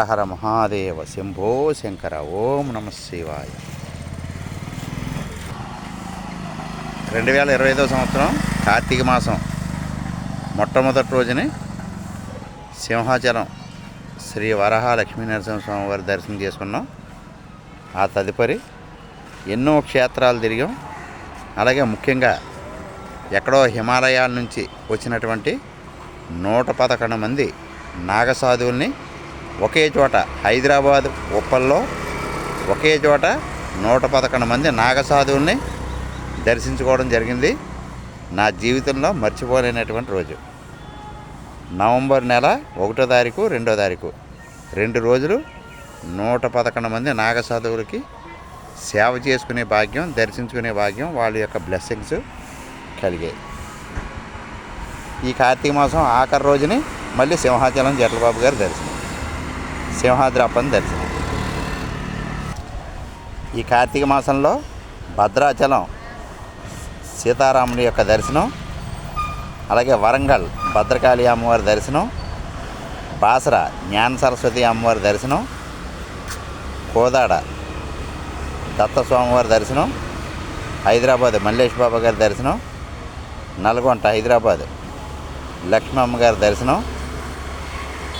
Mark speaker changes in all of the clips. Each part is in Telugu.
Speaker 1: హర మహాదేవ శంభో శంకర ఓం నమ శివాయ. రెండు వేల ఇరవై ఐదో సంవత్సరం కార్తీక మాసం. మొట్టమొదటి రోజుని సింహాచలం శ్రీ వరహ లక్ష్మీ స్వామి వారి దర్శనం చేసుకున్నాం. ఆ తదుపరి ఎన్నో క్షేత్రాలు తిరిగాం. అలాగే ముఖ్యంగా ఎక్కడో హిమాలయాల నుంచి వచ్చినటువంటి నూట పదకొండు మంది నాగసాధువుల్ని ఒకే చోట హైదరాబాద్ ఉప్పల్లో ఒకే చోట నూట పదకొండు మంది నాగసాధువుల్ని దర్శించుకోవడం జరిగింది. నా జీవితంలో మర్చిపోలేనటువంటి రోజు. నవంబర్ నెల ఒకటో తారీఖు రెండో తారీఖు. రెండు రోజులు నూట పదకొండు మంది నాగసాధువులకి సేవ చేసుకునే భాగ్యం దర్శించుకునే భాగ్యం వాళ్ళ యొక్క బ్లెస్సింగ్స్ కలిగాయి. ఈ కార్తీక మాసం ఆఖరి రోజుని మళ్ళీ సింహాచలం జట్లబాబు గారి దర్శనం సింహాద్రి దర్శనం. ఈ కార్తీక మాసంలో భద్రాచలం సీతారాముని యొక్క దర్శనం అలాగే వరంగల్ భద్రకాళి అమ్మవారి దర్శనం బాసర జ్ఞాన సరస్వతి అమ్మవారి దర్శనం కోదాడ దత్త స్వామివారి దర్శనం హైదరాబాద్ మల్లేష్ బాబా గారి దర్శనం నల్గొంట హైదరాబాద్ లక్ష్మమ్మ గారి దర్శనం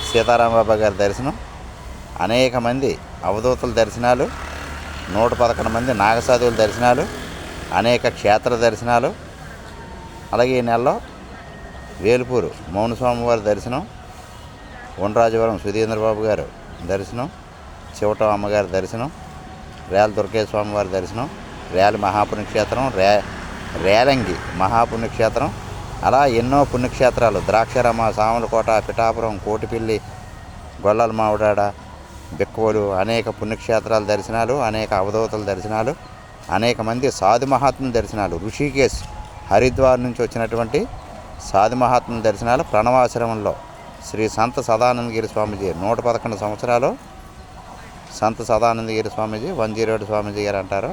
Speaker 1: సీతారామబాబా గారి దర్శనం అనేక మంది అవధూతల దర్శనాలు నూట పదకొండు మంది నాగసాధువుల దర్శనాలు అనేక క్షేత్ర దర్శనాలు అలాగే ఈ నెలలో వేలుపూరు మౌన స్వామివారి దర్శనం ఉండరాజవరం సుధీంద్రబాబు గారు దర్శనం చివటం అమ్మగారి దర్శనం రేల దుర్గేశ్వర స్వామివారి దర్శనం రేల మహాపుణ్యక్షేత్రం రే రేలంగి మహాపుణ్యక్షేత్రం అలా ఎన్నో పుణ్యక్షేత్రాలు ద్రాక్షరమ సామలకోట పిఠాపురం కోటిపిల్లి గొల్లల మావిడాడ బిక్కవోలు అనేక పుణ్యక్షేత్రాల దర్శనాలు అనేక అవధూతల దర్శనాలు అనేక మంది సాధు మహాత్ముల దర్శనాలు. ఋషికేశ్ హరిద్వార్ నుంచి వచ్చినటువంటి సాధు మహాత్ముల దర్శనాలు ప్రణవాశ్రమంలో శ్రీ సంత సదానందగిరి స్వామీజీ నూట పదకొండు సంవత్సరాలు సంత సదానందగిరి స్వామీజీ వన్ జీరో స్వామీజీ గారు అంటారు.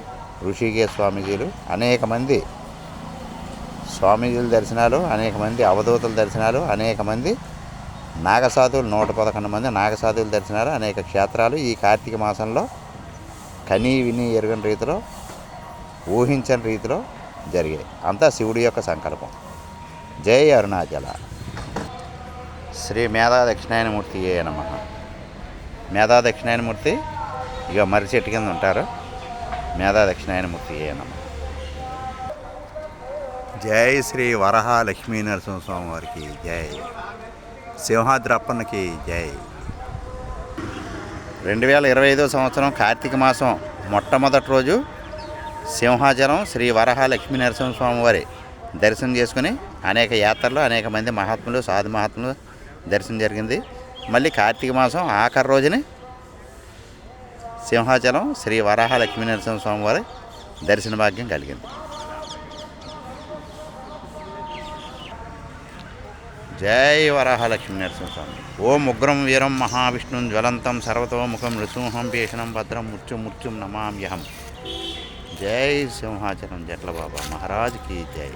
Speaker 1: ఋషికేశ్ స్వామీజీలు అనేక మంది స్వామీజీల దర్శనాలు అనేక మంది అవధూతల దర్శనాలు అనేక మంది నాగసాధువులు నూట పదకొండు మంది నాగసాధువులు దర్శనాలు అనేక క్షేత్రాలు ఈ కార్తీక మాసంలో కనీ విని ఎరుగని రీతిలో ఊహించని రీతిలో జరిగాయి. అంతా శివుడి యొక్క సంకల్పం. జై అరుణాచల. శ్రీ మేధా దక్షిణాయనమూర్తి ఏ నమ. మేధా దక్షిణాయనమూర్తి ఇక మర్రి చెట్టు కింద ఉంటారు. మేధా దక్షిణాయనమూర్తి ఏ నమ. జై శ్రీ వరహ లక్ష్మీ నరసింహస్వామి వారికి జై. సింహాద్రప్పన్నకి జై. రెండు వేల ఇరవై ఐదో సంవత్సరం కార్తీక మాసం మొట్టమొదటి రోజు సింహాచలం శ్రీ వరహ లక్ష్మీ నరసింహస్వామి వారి దర్శనం చేసుకుని అనేక యాత్రలు అనేక మంది మహాత్ములు సాధు మహాత్ములు దర్శనం జరిగింది. మళ్ళీ కార్తీక మాసం ఆఖరి రోజుని సింహాచలం శ్రీ వరాహ లక్ష్మీనరసింహ నరసింహస్వామి వారి దర్శన భాగ్యం కలిగింది. జై వరాహ లక్ష్మీ నరసింహస్వామి ఓం ఉగ్రం వీరం మహావిష్ణుం జ్వలంతం సర్వతోముఖం నృసింహం భీషణం భద్రం మృత్యు మృత్యుం నమామ్యహం. జై సింహాచలం జట్ల బాబా మహారాజ్కి జై.